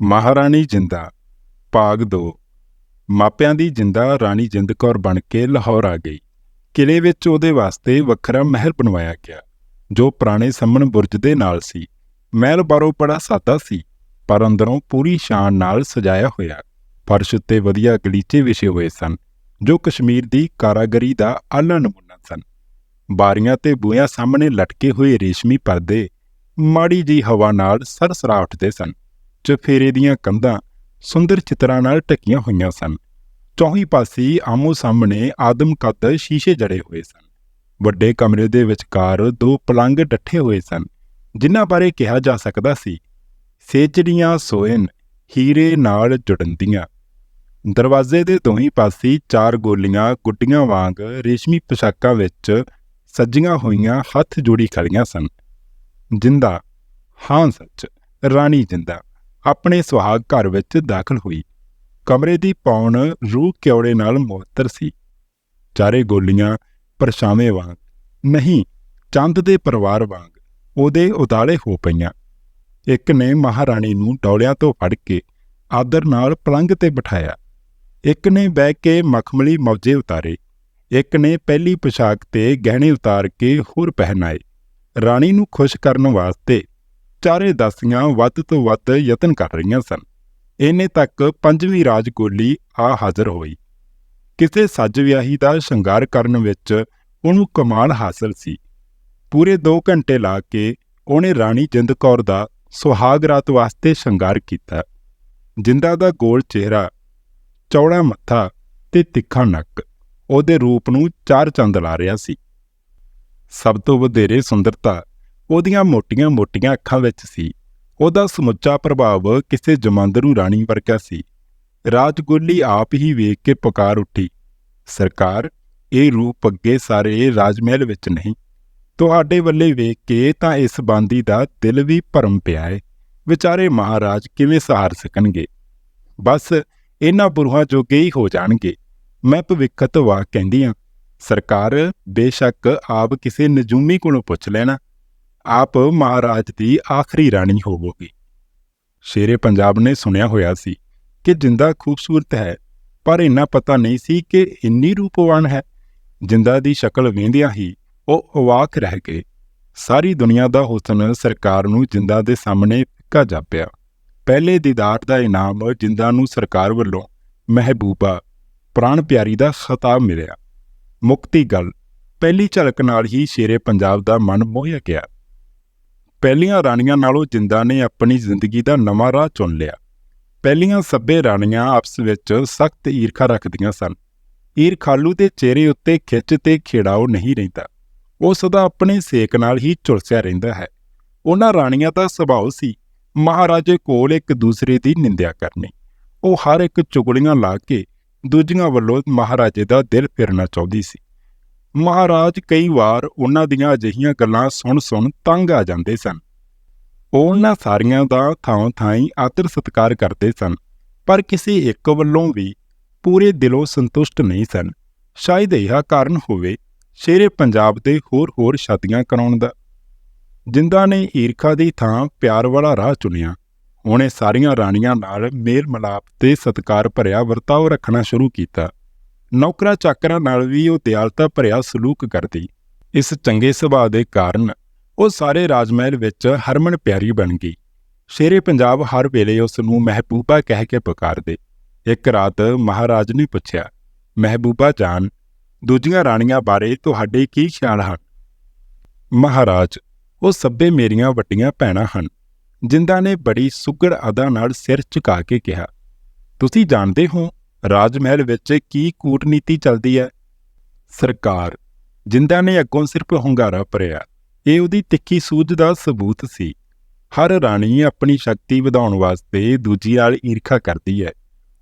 ਮਹਾਰਾਣੀ ਜਿੰਦਾ, ਭਾਗ 2 ਮਾਪਿਆਂ ਦੀ ਜਿੰਦਾ ਰਾਣੀ ਜਿੰਦ ਕੌਰ ਬਣ ਕੇ ਲਾਹੌਰ ਆ ਗਈ। ਕਿਲੇ ਵਿੱਚ ਉਹਦੇ ਵਾਸਤੇ ਵੱਖਰਾ ਮਹਿਲ ਬਣਵਾਇਆ ਗਿਆ, ਜੋ ਪੁਰਾਣੇ ਸੰਮਣ ਬੁਰਜ ਦੇ ਨਾਲ ਸੀ। ਮਹਿਲ ਬਾਹਰੋਂ ਬੜਾ ਸਾਦਾ ਸੀ, ਪਰ ਅੰਦਰੋਂ ਪੂਰੀ ਸ਼ਾਨ ਨਾਲ ਸਜਾਇਆ ਹੋਇਆ। ਫਰਸ਼ ਉੱਤੇ ਵਧੀਆ ਗਲੀਚੇ ਵਿਛੇ ਹੋਏ ਸਨ, ਜੋ ਕਸ਼ਮੀਰ ਦੀ ਕਾਰਾਗਰੀ ਦਾ ਆਲਾ ਨਮੂਨਾ ਸਨ। ਬਾਰੀਆਂ ਤੇ ਬੂਹਿਆਂ ਸਾਹਮਣੇ ਲਟਕੇ ਹੋਏ ਰੇਸ਼ਮੀ ਪਰਦੇ ਮਾੜੀ ਜੀ ਹਵਾ ਨਾਲ ਸਰਸਰਾ ਉੱਠਦੇ ਸਨ। ਚਫੇਰੇ ਦੀਆਂ ਕੰਧਾਂ ਸੁੰਦਰ ਚਿੱਤਰਾਂ ਨਾਲ ਢਕੀਆਂ ਹੋਈਆਂ ਸਨ। ਚੌਹੀ ਪਾਸੇ ਆਮੋ ਸਾਹਮਣੇ ਆਦਮ ਕੱਦ ਸ਼ੀਸ਼ੇ ਜੜੇ ਹੋਏ ਸਨ। ਵੱਡੇ ਕਮਰੇ ਦੇ ਵਿਚਕਾਰ ਦੋ ਪਲੰਗ ਡੱਠੇ ਹੋਏ ਸਨ, ਜਿਨ੍ਹਾਂ ਬਾਰੇ ਕਿਹਾ ਜਾ ਸਕਦਾ ਸੀ, ਸੇਜੜੀਆਂ ਸੋਇਨ ਹੀਰੇ ਨਾਲ ਜੁੜੰਦੀਆਂ ਦਰਵਾਜ਼ੇ ਦੇ ਦੋਹੀਂ ਪਾਸੇ ਚਾਰ ਗੋਲੀਆਂ ਗੁੱਡੀਆਂ ਵਾਂਗ ਰੇਸ਼ਮੀ ਪੋਸ਼ਾਕਾਂ ਵਿੱਚ ਸੱਜੀਆਂ ਹੋਈਆਂ ਹੱਥ ਜੋੜੀ ਖੜੀਆਂ ਸਨ। ਜਿੰਦਾ ਹਾਂ ਸੱਚ ਰਾਣੀ ਜਿੰਦਾ। ਆਪਣੇ ਸੁਹਾਗ ਘਰ ਵਿੱਚ ਦਾਖਲ ਹੋਈ। ਕਮਰੇ ਦੀ ਪੌਣ ਰੂਹ ਕਿਉੜੇ ਨਾਲ ਮੁਅੱਤਰ ਸੀ। ਚਾਰੇ ਗੋਲੀਆਂ ਪਰਛਾਵੇਂ ਵਾਂਗ, ਨਹੀਂ, ਚੰਦ ਦੇ ਪਰਿਵਾਰ ਵਾਂਗ ਉਹਦੇ ਉਦਾਲੇ ਹੋ ਪਈਆਂ। ਇੱਕ ਨੇ ਮਹਾਰਾਣੀ ਨੂੰ ਡੌਲਿਆਂ ਤੋਂ ਫੜ ਕੇ ਆਦਰ ਨਾਲ ਪਲੰਘ ਤੇ ਬਿਠਾਇਆ। ਇੱਕ ਨੇ ਬਹਿ ਕੇ ਮਖਮਲੀ ਮੌਜੇ ਉਤਾਰੇ। ਇੱਕ ਨੇ ਪਹਿਲੀ ਪੋਸ਼ਾਕ ਤੇ ਗਹਿਣੇ ਉਤਾਰ ਕੇ ਹੋਰ ਪਹਿਨਾਏ। ਰਾਣੀ ਨੂੰ ਖੁਸ਼ ਕਰਨ ਵਾਸਤੇ ਚਾਰੇ ਦਾਸੀਆਂ ਵੱਧ ਤੋਂ ਵੱਧ ਯਤਨ ਕਰ ਰਹੀਆਂ ਸਨ। ਇੰਨੇ ਤੱਕ ਪੰਜਵੀਂ ਰਾਜਗੋਲੀ ਆ ਹਾਜ਼ਰ ਹੋਈ। ਕਿਸੇ ਸੱਜ ਵਿਆਹੀ ਦਾ ਸ਼ਿੰਗਾਰ ਕਰਨ ਵਿੱਚ ਉਹਨੂੰ ਕਮਾਲ ਹਾਸਲ ਸੀ। ਪੂਰੇ 2 ਘੰਟੇ ਲਾ ਕੇ ਉਹਨੇ ਰਾਣੀ ਜਿੰਦ ਕੌਰ ਦਾ ਸੁਹਾਗ ਰਾਤ ਵਾਸਤੇ ਸ਼ਿੰਗਾਰ ਕੀਤਾ। ਜਿੰਦਾ ਦਾ ਗੋਲ ਚਿਹਰਾ, ਚੌੜਾ ਮੱਥਾ ਤੇ ਤਿੱਖਾ ਨੱਕ, ਉਹਦੇ ਰੂਪ ਨੂੰ ਚਾਰ ਚੰਦ ਲਾ ਰਿਹਾ ਸੀ। ਸਭ ਤੋਂ ਵਧੇਰੇ ਸੁੰਦਰਤਾ ਉਹਦੀਆਂ ਮੋਟੀਆਂ-ਮੋਟੀਆਂ ਅੱਖਾਂ ਵਿੱਚ ਸੀ। ਉਹਦਾ ਸਮੁੱਚਾ ਪ੍ਰਭਾਵ ਕਿਸੇ ਜਮਾਂਦਰੂ ਰਾਣੀ ਵਰਗਾ ਸੀ। ਰਾਜਗੁੱਲੀ ਆਪ ਹੀ ਵੇਖ ਕੇ ਪੁਕਾਰ ਉੱਠੀ। ਸਰਕਾਰ, ਇਹ ਰੂਪ ਅੱਗੇ ਸਾਰੇ ਰਾਜਮਹਿਲ ਵਿੱਚ ਨਹੀਂ। ਤੁਹਾਡੇ ਵੱਲੇ ਵੇਖ ਕੇ ਤਾਂ ਇਸ ਬਾਂਦੀ ਦਾ ਦਿਲ ਵੀ ਭਰਮ ਪਿਆ ਹੈ ਵਿਚਾਰੇ ਮਹਾਰਾਜ ਕਿਵੇਂ ਸਹਾਰ ਸਕਣਗੇ? ਬਸ ਇਹਨਾਂ ਬੁਰੂਹਾਂ ਜੋਗੇ ਹੀ ਹੋ ਜਾਣਗੇ। ਮੈਂ ਭਵਿੱਖਤ ਵਾ ਕਹਿੰਦੀਆਂ ਸਰਕਾਰ, ਬੇਸ਼ੱਕ ਆਪ ਕਿਸੇ ਨਜੂਮੀ ਕੋਲੋਂ ਪੁੱਛ ਲੈਣਾ। ਆਪ ਮਹਾਰਾਜ ਦੀ ਆਖਰੀ ਰਾਣੀ ਹੋਵੋਗੀ। ਸ਼ੇਰੇ ਪੰਜਾਬ ਨੇ ਸੁਣਿਆ ਹੋਇਆ ਸੀ ਕਿ ਜਿੰਦਾ ਖੂਬਸੂਰਤ ਹੈ, ਪਰ ਇੰਨਾ ਪਤਾ ਨਹੀਂ ਸੀ ਕਿ ਇੰਨੀ ਰੂਪਵਾਨ ਹੈ। ਜਿੰਦਾ ਦੀ ਸ਼ਕਲ ਵੇਂਦਿਆਂ ਹੀ ਉਹ ਅਵਾਕ ਰਹਿ ਗਏ। ਸਾਰੀ ਦੁਨੀਆ ਦਾ ਹੁਸਨ ਸਰਕਾਰ ਨੂੰ ਜਿੰਦਾ ਦੇ ਸਾਹਮਣੇ ਫਿੱਕਾ ਜਾਪਿਆ। ਪਹਿਲੇ ਦੀਦਾਰ ਦਾ ਇਨਾਮ ਜਿੰਦਾ ਨੂੰ ਸਰਕਾਰ ਵੱਲੋਂ ਮਹਿਬੂਬਾ, ਪ੍ਰਾਣ ਪਿਆਰੀ ਦਾ ਖਿਤਾਬ ਮਿਲਿਆ। ਮੁਕਤੀ ਗੱਲ, ਪਹਿਲੀ ਝਲਕ ਨਾਲ ਹੀ ਸ਼ੇਰੇ ਪੰਜਾਬ ਦਾ ਮਨ ਮੋਹਿਆ ਗਿਆ। ਪਹਿਲੀਆਂ ਰਾਣੀਆਂ ਨਾਲੋਂ ਜਿੰਦਾ ਨੇ ਆਪਣੀ ਜ਼ਿੰਦਗੀ ਦਾ ਨਵਾਂ ਰਾਹ ਚੁਣ ਲਿਆ। ਪਹਿਲੀਆਂ ਸੱਬੇ ਰਾਣੀਆਂ ਆਪਸ ਵਿੱਚ ਸਖਤ ਈਰਖਾ ਰੱਖਦੀਆਂ ਸਨ। ਈਰਖਾਲੂ ਦੇ ਚਿਹਰੇ ਉੱਤੇ ਖਿੱਚ ਤੇ ਖੇੜਾਓ ਨਹੀਂ ਰਹਿੰਦਾ। ਉਹ ਸਦਾ ਆਪਣੇ ਸੇਕ ਨਾਲ ਹੀ ਝੁਲਸਿਆ ਰਹਿੰਦਾ ਹੈ। ਉਹਨਾਂ ਰਾਣੀਆਂ ਦਾ ਸੁਭਾਅ ਸੀ, ਮਹਾਰਾਜੇ ਕੋਲ ਇੱਕ ਦੂਸਰੇ ਦੀ ਨਿੰਦਿਆ ਕਰਨੀ। ਉਹ ਹਰ ਇੱਕ ਚੁਗਲੀਆਂ ਲਾ ਕੇ ਦੂਜੀਆਂ ਵੱਲੋਂ ਮਹਾਰਾਜੇ ਦਾ ਦਿਲ ਫਿਰਨਾ ਚਾਹੁੰਦੀ ਸੀ। ਮਹਾਰਾਜ ਕਈ ਵਾਰ ਉਹਨਾਂ ਦੀਆਂ ਅਜਿਹੀਆਂ ਗੱਲਾਂ ਸੁਣ-ਸੁਣ ਤੰਗ ਆ ਜਾਂਦੇ ਸਨ। ਉਹਨਾਂ ਸਾਰੀਆਂ ਦਾ ਥਾਂ ਥਾਈ ਆਦਰ ਸਤਿਕਾਰ ਕਰਦੇ ਸਨ, ਪਰ ਕਿਸੇ ਇੱਕ ਵੱਲੋਂ ਵੀ ਪੂਰੇ ਦਿਲੋਂ ਸੰਤੁਸ਼ਟ ਨਹੀਂ ਸਨ। ਸ਼ਾਇਦ ਇਹ ਕਾਰਨ ਹੋਵੇ ਸ਼ੇਰੇ ਪੰਜਾਬ ਦੇ ਹੋਰ-ਹੋਰ ਸ਼ਾਦੀਆਂ ਕਰਾਉਣ ਦਾ। ਜਿੰਦਾ ਨੇ ਈਰਖਾ ਦੀ ਥਾਂ ਪਿਆਰ ਵਾਲਾ ਰਾਹ ਚੁਣਿਆ, ਉਹਨੇ ਸਾਰੀਆਂ ਰਾਣੀਆਂ ਨਾਲ ਮੇਲ ਮਲਾਪ ਤੇ ਸਤਕਾਰ ਭਰਿਆ ਵਰਤਾਓ ਰੱਖਣਾ ਸ਼ੁਰੂ ਕੀਤਾ। ਨੌਕਰਾਂ ਚਾਕਰਾਂ ਨਾਲ ਵੀ ਉਹ ਦਿਆਲਤਾ ਭਰਿਆ ਸਲੂਕ ਕਰਦੀ। ਇਸ ਚੰਗੇ ਸੁਭਾਅ ਦੇ ਕਾਰਨ ਉਹ ਸਾਰੇ ਰਾਜਮਹਿਲ ਵਿੱਚ ਹਰਮਨ ਪਿਆਰੀ ਬਣ ਗਈ। ਸ਼ੇਰੇ ਪੰਜਾਬ ਹਰ ਵੇਲੇ ਉਸ ਨੂੰ ਮਹਿਬੂਬਾ ਕਹਿ ਕੇ ਪੁਕਾਰਦੇ। ਇੱਕ ਰਾਤ ਮਹਾਰਾਜ ਨੇ ਪੁੱਛਿਆ, ਮਹਿਬੂਬਾ ਜਾਨ, ਦੂਜੀਆਂ ਰਾਣੀਆਂ ਬਾਰੇ ਤੁਹਾਡੇ ਕੀ ਖਿਆਲ ਹਨ? ਮਹਾਰਾਜ, ਉਹ ਸਭੇ ਮੇਰੀਆਂ ਵੱਡੀਆਂ ਭੈਣਾਂ ਹਨ ਜਿੰਦਾ ਨੇ ਬੜੀ ਸੁਗੜ ਅਦਾ ਨਾਲ ਸਿਰ ਝੁਕਾ ਕੇ ਕਿਹਾ, ਤੁਸੀਂ ਜਾਣਦੇ ਹੋ ਰਾਜ ਮਹਿਲ ਵਿੱਚ ਕੀ ਕੂਟਨੀਤੀ ਚੱਲਦੀ ਹੈ? ਸਰਕਾਰ ਜਿੰਦਾ ਨੇ ਅੱਗੋਂ ਸਿਰਫ ਹੁੰਗਾਰਾ ਭਰਿਆ। ਇਹ ਉਹਦੀ ਤਿੱਖੀ ਸੂਝ ਦਾ ਸਬੂਤ ਸੀ। ਹਰ ਰਾਣੀ ਆਪਣੀ ਸ਼ਕਤੀ ਵਧਾਉਣ ਵਾਸਤੇ ਦੂਜੀ ਨਾਲ ਈਰਖਾ ਕਰਦੀ ਹੈ।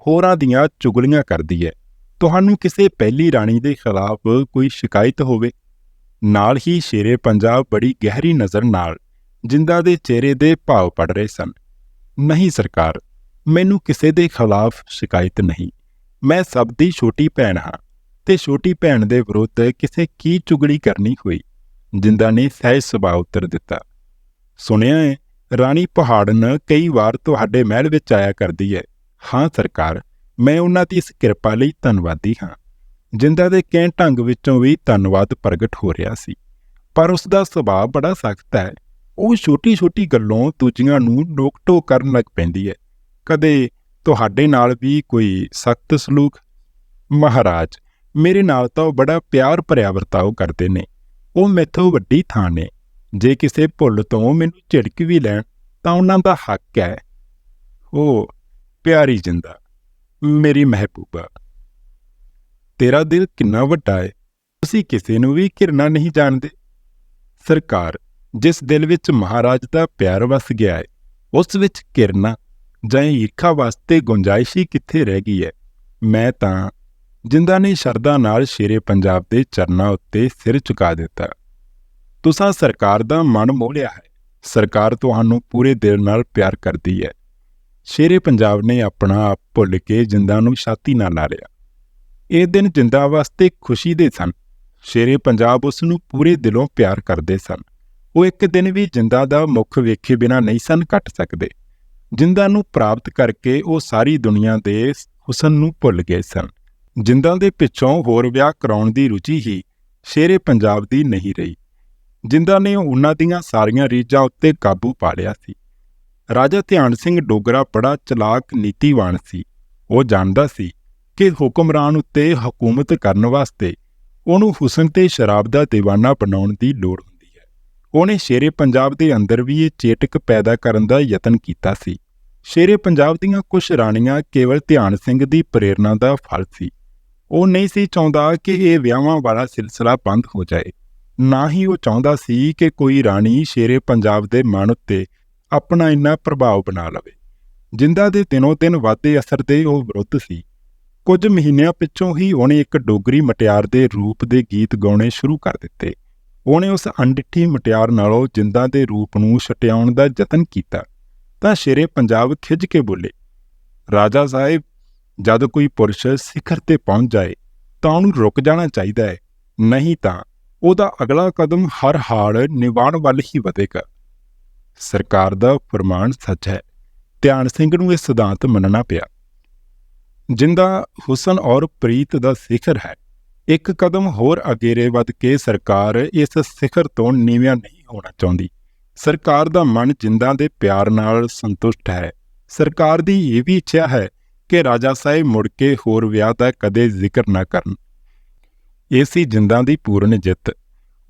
ਹੋਰਾਂ ਦੀਆਂ ਚੁਗਲੀਆਂ ਕਰਦੀ ਹੈ। ਤੁਹਾਨੂੰ ਕਿਸੇ ਪਹਿਲੀ ਰਾਣੀ ਦੇ ਖਿਲਾਫ ਕੋਈ ਸ਼ਿਕਾਇਤ ਹੋਵੇ? ਨਾਲ ਹੀ ਸ਼ੇਰੇ ਪੰਜਾਬ ਬੜੀ ਗਹਿਰੀ ਨਜ਼ਰ ਨਾਲ ਜਿੰਦਾ ਦੇ ਚਿਹਰੇ ਦੇ ਭਾਵ ਪੜ ਰਹੇ ਸਨ। ਨਹੀਂ ਸਰਕਾਰ, ਮੈਨੂੰ ਕਿਸੇ ਦੇ ਖਿਲਾਫ ਸ਼ਿਕਾਇਤ ਨਹੀਂ। ਮੈਂ ਸਭ ਦੀ ਛੋਟੀ ਭੈਣ ਹਾਂ ਤੇ ਛੋਟੀ ਭੈਣ ਦੇ ਵਿਰੁੱਧ ਕਿਸੇ ਕੀ ਚੁਗਲੀ ਕਰਨੀ ਹੋਈ, ਜਿੰਦਾ ਨੇ ਸਹਿਜ ਸੁਭਾਅ ਉੱਤਰ ਦਿੱਤਾ। ਸੁਣਿਆ ਹੈ ਰਾਣੀ ਪਹਾੜਨ ਕਈ ਵਾਰ ਤੁਹਾਡੇ ਮਹਿਲ ਵਿੱਚ ਆਇਆ ਕਰਦੀ ਹੈ ਹਾਂ ਸਰਕਾਰ, ਮੈਂ ਉਹਨਾਂ ਦੀ ਇਸ ਕਿਰਪਾ ਲਈ ਧੰਨਵਾਦੀ ਹਾਂ। ਜਿੰਦਾ ਦੇ ਕਹਿਣ ਢੰਗ ਵਿੱਚੋਂ ਵੀ ਧੰਨਵਾਦ ਪ੍ਰਗਟ ਹੋ ਰਿਹਾ ਸੀ। ਪਰ ਉਸ ਦਾ ਸੁਭਾਅ ਬੜਾ ਸਖਤ ਹੈ। ਉਹ ਛੋਟੀ-ਛੋਟੀ ਗੱਲੋਂ ਦੂਜੀਆਂ ਨੂੰ ਨੋਕ-ਟੋਕ ਕਰਨ ਲੱਗ ਪੈਂਦੀ ਹੈ ਕਦੇ ਤੁਹਾਡੇ ਨਾਲ ਵੀ ਕੋਈ ਸਖਤ ਸਲੂਕ? ਮਹਾਰਾਜ, ਮੇਰੇ ਨਾਲ ਤਾਂ ਉਹ ਬੜਾ ਪਿਆਰ ਭਰਿਆ ਵਰਤਾਓ ਕਰਦੇ ਨੇ। ਉਹ ਮੈਥੋਂ ਵੱਡੀ ਥਾਂ ਨੇ। ਜੇ ਕਿਸੇ ਭੁੱਲ ਤੋਂ ਮੈਨੂੰ ਝਿੜਕ ਵੀ ਲੈਣ, ਤਾਂ ਉਹਨਾਂ ਦਾ ਹੱਕ ਹੈ। ਉਹ ਪਿਆਰੀ ਜਿੰਦਾ, ਮੇਰੀ ਮਹਿਬੂਬਾ, ਤੇਰਾ ਦਿਲ ਕਿੰਨਾ ਵੱਡਾ ਹੈ ਤੁਸੀਂ ਕਿਸੇ ਨੂੰ ਵੀ ਘਿਰਨਾ ਨਹੀਂ ਜਾਣਦੇ। ਸਰਕਾਰ, ਜਿਸ ਦਿਲ ਵਿੱਚ ਮਹਾਰਾਜ ਦਾ ਪਿਆਰ ਵਸ ਗਿਆ ਹੈ ਉਸ ਵਿੱਚ ਘਿਰਨਾ ਜਾਂ ਈਰਖਾ ਵਾਸਤੇ ਗੁੰਜਾਇਸ਼ ਹੀ ਕਿੱਥੇ ਰਹਿ ਗਈ ਹੈ? ਮੈਂ ਤਾਂ ਜਿੰਦਾ ਨੇ ਸ਼ਰਧਾ ਨਾਲ ਸ਼ੇਰੇ ਪੰਜਾਬ ਦੇ ਚਰਨਾਂ ਉੱਤੇ ਸਿਰ ਝੁਕਾ ਦਿੱਤਾ। ਤੁਸੀਂ ਸਰਕਾਰ ਦਾ ਮਨ ਮੋਹਲਿਆ ਹੈ। ਸਰਕਾਰ ਤੁਹਾਨੂੰ ਪੂਰੇ ਦਿਲ ਨਾਲ ਪਿਆਰ ਕਰਦੀ ਹੈ। ਸ਼ੇਰੇ ਪੰਜਾਬ ਨੇ ਆਪਣਾ ਆਪ ਭੁੱਲ ਕੇ ਜਿੰਦਾ ਨੂੰ ਛਾਤੀ ਨਾਲ ਲਾਰਿਆ। ਇਹ ਦਿਨ ਜਿੰਦਾ ਵਾਸਤੇ ਖੁਸ਼ੀ ਦੇ ਸਨ। ਸ਼ੇਰੇ ਪੰਜਾਬ ਉਸ ਨੂੰ ਪੂਰੇ ਦਿਲੋਂ ਪਿਆਰ ਕਰਦੇ ਸਨ। ਉਹ ਇੱਕ ਦਿਨ ਵੀ ਜਿੰਦਾ ਦਾ ਮੁਖ ਵੇਖੇ ਬਿਨਾ ਨਹੀਂ ਸਨ ਕੱਟ ਸਕਦੇ। ਜਿੰਦਾਂ ਨੂੰ ਪ੍ਰਾਪਤ ਕਰਕੇ ਉਹ ਸਾਰੀ ਦੁਨੀਆ ਦੇ ਹੁਸਨ ਨੂੰ ਭੁੱਲ ਗਏ ਸਨ। ਜਿੰਦਾਂ ਦੇ ਪਿੱਛੋਂ ਹੋਰ ਵਿਆਹ ਕਰਾਉਣ ਦੀ ਰੁਚੀ ਹੀ ਸ਼ੇਰੇ ਪੰਜਾਬ ਦੀ ਨਹੀਂ ਰਹੀ। ਜਿੰਦਾਂ ਨੇ ਉਹਨਾਂ ਦੀਆਂ ਸਾਰੀਆਂ ਰੀਝਾਂ ਉੱਤੇ ਕਾਬੂ ਪਾ ਲਿਆ ਸੀ। ਰਾਜਾ ਧਿਆਨ ਸਿੰਘ ਡੋਗਰਾ ਬੜਾ ਚਲਾਕ ਨੀਤੀਵਾਨ ਸੀ। ਉਹ ਜਾਣਦਾ ਸੀ ਕਿ ਹੁਕਮਰਾਨ ਉੱਤੇ ਹਕੂਮਤ ਕਰਨ ਵਾਸਤੇ ਉਹਨੂੰ ਹੁਸਨ ਤੇ ਸ਼ਰਾਬ ਦਾ دیਵਾਨਾ ਬਣਾਉਣ ਦੀ ਲੋੜ ਉਹਨੇ ਸ਼ੇਰੇ ਪੰਜਾਬ ਦੇ ਅੰਦਰ ਵੀ ਇਹ ਚੇਟਕ ਪੈਦਾ ਕਰਨ ਦਾ ਯਤਨ ਕੀਤਾ ਸੀ। ਸ਼ੇਰੇ ਪੰਜਾਬ ਦੀਆਂ ਕੁਝ ਰਾਣੀਆਂ ਕੇਵਲ ਧਿਆਨ ਸਿੰਘ ਦੀ ਪ੍ਰੇਰਣਾ ਦਾ ਫਲ ਸੀ। ਉਹ ਨਹੀਂ ਸੀ ਚਾਹੁੰਦਾ ਕਿ ਇਹ ਵਿਆਹਾਂ ਵਾਲਾ ਸਿਲਸਿਲਾ ਬੰਦ ਹੋ ਜਾਏ। ਨਾ ਹੀ ਉਹ ਚਾਹੁੰਦਾ ਸੀ ਕਿ ਕੋਈ ਰਾਣੀ ਸ਼ੇਰੇ ਪੰਜਾਬ ਦੇ ਮਨ ਉੱਤੇ ਆਪਣਾ ਇੰਨਾ ਪ੍ਰਭਾਵ ਬਣਾ ਲਵੇ। ਜਿੰਦਾ ਦੇ ਦਿਨੋਂ ਦਿਨ ਵਾਧੇ ਅਸਰ ਦੇ ਉਹ ਵਿਰੁੱਧ ਸੀ। ਕੁਝ ਮਹੀਨਿਆਂ ਪਿੱਛੋਂ ਹੀ ਉਹਨੇ ਇੱਕ ਡੋਗਰੀ ਮਟਿਆਰ ਦੇ ਰੂਪ ਦੇ ਗੀਤ ਗਾਉਣੇ ਸ਼ੁਰੂ ਕਰ ਦਿੱਤੇ। ਉਹਨੇ ਉਸ ਅਣਡਿੱਠੀ ਮਟਿਆਰ ਨਾਲੋਂ ਜਿੰਦਾਂ ਦੇ ਰੂਪ ਨੂੰ ਛਟਿਆਉਣ ਦਾ ਯਤਨ ਕੀਤਾ, ਤਾਂ ਸ਼ੇਰੇ ਪੰਜਾਬ ਖਿੱਚ ਕੇ ਬੋਲੇ, ਰਾਜਾ ਸਾਹਿਬ, ਜਦ ਕੋਈ ਪੁਰਸ਼ ਸਿਖਰ ਤੇ ਪਹੁੰਚ ਜਾਏ, ਤਾਂ ਉਹਨੂੰ ਰੁਕ ਜਾਣਾ ਚਾਹੀਦਾ ਹੈ, ਨਹੀਂ ਤਾਂ ਉਹਦਾ ਅਗਲਾ ਕਦਮ ਹਰ ਹਾਲ ਨਿਵਾਣ ਵੱਲ ਹੀ ਵਧੇਗਾ। ਸਰਕਾਰ ਦਾ ਫਰਮਾਨ ਸੱਚ ਹੈ, ਧਿਆਨ ਸਿੰਘ ਨੂੰ ਇਹ ਸਿਧਾਂਤ ਮੰਨਣਾ ਪਿਆ। ਜਿੰਦਾ ਹੁਸਨ ਔਰ ਪ੍ਰੀਤ ਦਾ ਸਿਖਰ ਹੈ ਇੱਕ ਕਦਮ ਹੋਰ ਅਗੇਰੇ ਵੱਧ ਕੇ ਸਰਕਾਰ ਇਸ ਸਿਖਰ ਤੋਂ ਨੀਵਿਆਂ ਨਹੀਂ ਹੋਣਾ ਚਾਹੁੰਦੀ। ਸਰਕਾਰ ਦਾ ਮਨ ਜਿੰਦਾਂ ਦੇ ਪਿਆਰ ਨਾਲ ਸੰਤੁਸ਼ਟ ਹੈ। ਸਰਕਾਰ ਦੀ ਇਹ ਵੀ ਇੱਛਾ ਹੈ ਕਿ ਰਾਜਾ ਸਾਹਿਬ ਮੁੜ ਕੇ ਹੋਰ ਵਿਆਹ ਦਾ ਕਦੇ ਜ਼ਿਕਰ ਨਾ ਕਰਨ। ਇਹ ਸੀ ਜਿੰਦਾਂ ਦੀ ਪੂਰਨ ਜਿੱਤ।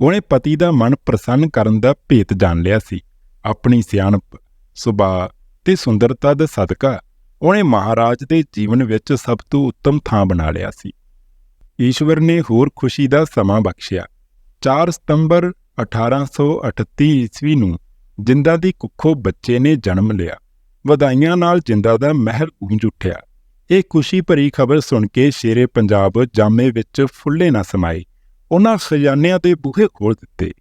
ਉਹਨੇ ਪਤੀ ਦਾ ਮਨ ਪ੍ਰਸੰਨ ਕਰਨ ਦਾ ਭੇਤ ਜਾਣ ਲਿਆ ਸੀ। ਆਪਣੀ ਸਿਆਣਪ, ਸੁਭਾਅ ਤੇ ਸੁੰਦਰਤਾ ਦਾ ਸਦਕਾ ਉਹਨੇ ਮਹਾਰਾਜ ਦੇ ਜੀਵਨ ਵਿੱਚ ਸਭ ਤੋਂ ਉੱਤਮ ਥਾਂ ਬਣਾ ਲਿਆ ਸੀ। ਈਸ਼ਵਰ ਨੇ ਹੋਰ ਖੁਸ਼ੀ ਦਾ ਸਮਾਂ ਬਖਸ਼ਿਆ। 4 ਸਤੰਬਰ 1838 ਈਸਵੀ ਨੂੰ ਜਿੰਦਾ ਦੀ ਕੁੱਖੋਂ ਬੱਚੇ ਨੇ ਜਨਮ ਲਿਆ। ਵਧਾਈਆਂ ਨਾਲ ਜਿੰਦਾ ਦਾ ਮਹਿਲ ਗੂੰਜ ਉੱਠਿਆ। ਇਹ ਖੁਸ਼ੀ ਭਰੀ ਖਬਰ ਸੁਣ ਕੇ ਸ਼ੇਰੇ ਪੰਜਾਬ ਜਾਮੇ ਵਿੱਚ ਫੁੱਲੇ ਨਾ ਸਮਾਏ। ਉਹਨਾਂ ਖਜ਼ਾਨਿਆਂ ਦੇ ਬੂਹੇ ਖੋਲ ਦਿੱਤੇ।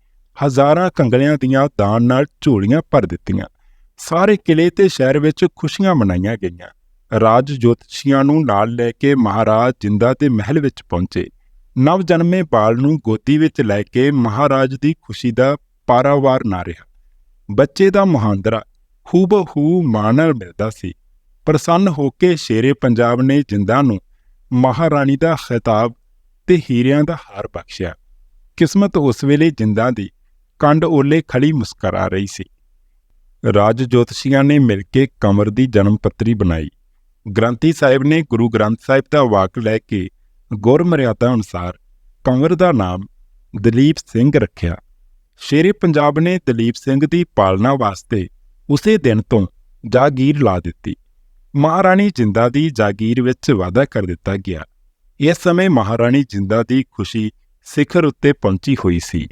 ਹਜ਼ਾਰਾਂ ਕੰਗਲਿਆਂ ਦੀਆਂ ਦਾਨ ਨਾਲ ਝੋਲੀਆਂ ਭਰ ਦਿੱਤੀਆਂ। ਸਾਰੇ ਕਿਲੇ ਤੇ ਸ਼ਹਿਰ ਵਿੱਚ ਖੁਸ਼ੀਆਂ ਮਨਾਈਆਂ ਗਈਆਂ। ਰਾਜ ਜੋਤਸ਼ੀਆਂ ਨੂੰ ਨਾਲ ਲੈ ਕੇ ਮਹਾਰਾਜ ਜਿੰਦਾ ਦੇ ਮਹਿਲ ਵਿੱਚ ਪਹੁੰਚੇ। ਨਵ ਜਨਮੇ ਬਾਲ ਨੂੰ ਗੋਦੀ ਵਿੱਚ ਲੈ ਕੇ ਮਹਾਰਾਜ ਦੀ ਖੁਸ਼ੀ ਦਾ ਪਾਰਾਵਾਰ ਨਾ ਰਿਹਾ। ਬੱਚੇ ਦਾ ਮੁਹਾਂਦਰਾ ਹੂਬਹੂ ਮਾਂ ਨਾਲ ਮਿਲਦਾ ਸੀ। ਪ੍ਰਸੰਨ ਹੋ ਕੇ ਸ਼ੇਰੇ ਪੰਜਾਬ ਨੇ ਜਿੰਦਾ ਨੂੰ ਮਹਾਰਾਣੀ ਦਾ ਖਿਤਾਬ ਤੇ ਹੀਰਿਆਂ ਦਾ ਹਾਰ ਬਖਸ਼ਿਆ। ਕਿਸਮਤ ਉਸ ਵੇਲੇ ਜਿੰਦਾ ਦੀ ਕੰਡ ਓਲੇ ਖੜੀ ਮੁਸਕਰਾ ਰਹੀ ਸੀ। ਰਾਜ ਜੋਤਸ਼ੀਆਂ ਨੇ ਮਿਲ ਕੇ ਕਮਰ ਦੀ ਜਨਮ ਪੱਤਰੀ ਬਣਾਈ। ਗ੍ਰੰਥੀ ਸਾਹਿਬ ਨੇ ਗੁਰੂ ਗ੍ਰੰਥ ਸਾਹਿਬ ਦਾ ਵਾਕ ਲੈ ਕੇ ਗੁਰ ਮਰਿਆਦਾ ਅਨੁਸਾਰ ਕੰਵਰ ਦਾ ਨਾਮ ਦਲੀਪ ਸਿੰਘ ਰੱਖਿਆ। ਸ਼ੇਰੇ ਪੰਜਾਬ ਨੇ ਦਲੀਪ ਸਿੰਘ ਦੀ ਪਾਲਣਾ ਵਾਸਤੇ ਉਸੇ ਦਿਨ ਤੋਂ ਜਾਗੀਰ ਲਾ ਦਿੱਤੀ। ਮਹਾਰਾਣੀ ਜਿੰਦਾ ਦੀ ਜਾਗੀਰ ਵਿੱਚ ਵਾਅਦਾ ਕਰ ਦਿੱਤਾ ਗਿਆ। ਇਸ ਸਮੇਂ ਮਹਾਰਾਣੀ ਜਿੰਦਾ ਦੀ ਖੁਸ਼ੀ ਸਿਖਰ ਉੱਤੇ ਪਹੁੰਚੀ ਹੋਈ ਸੀ।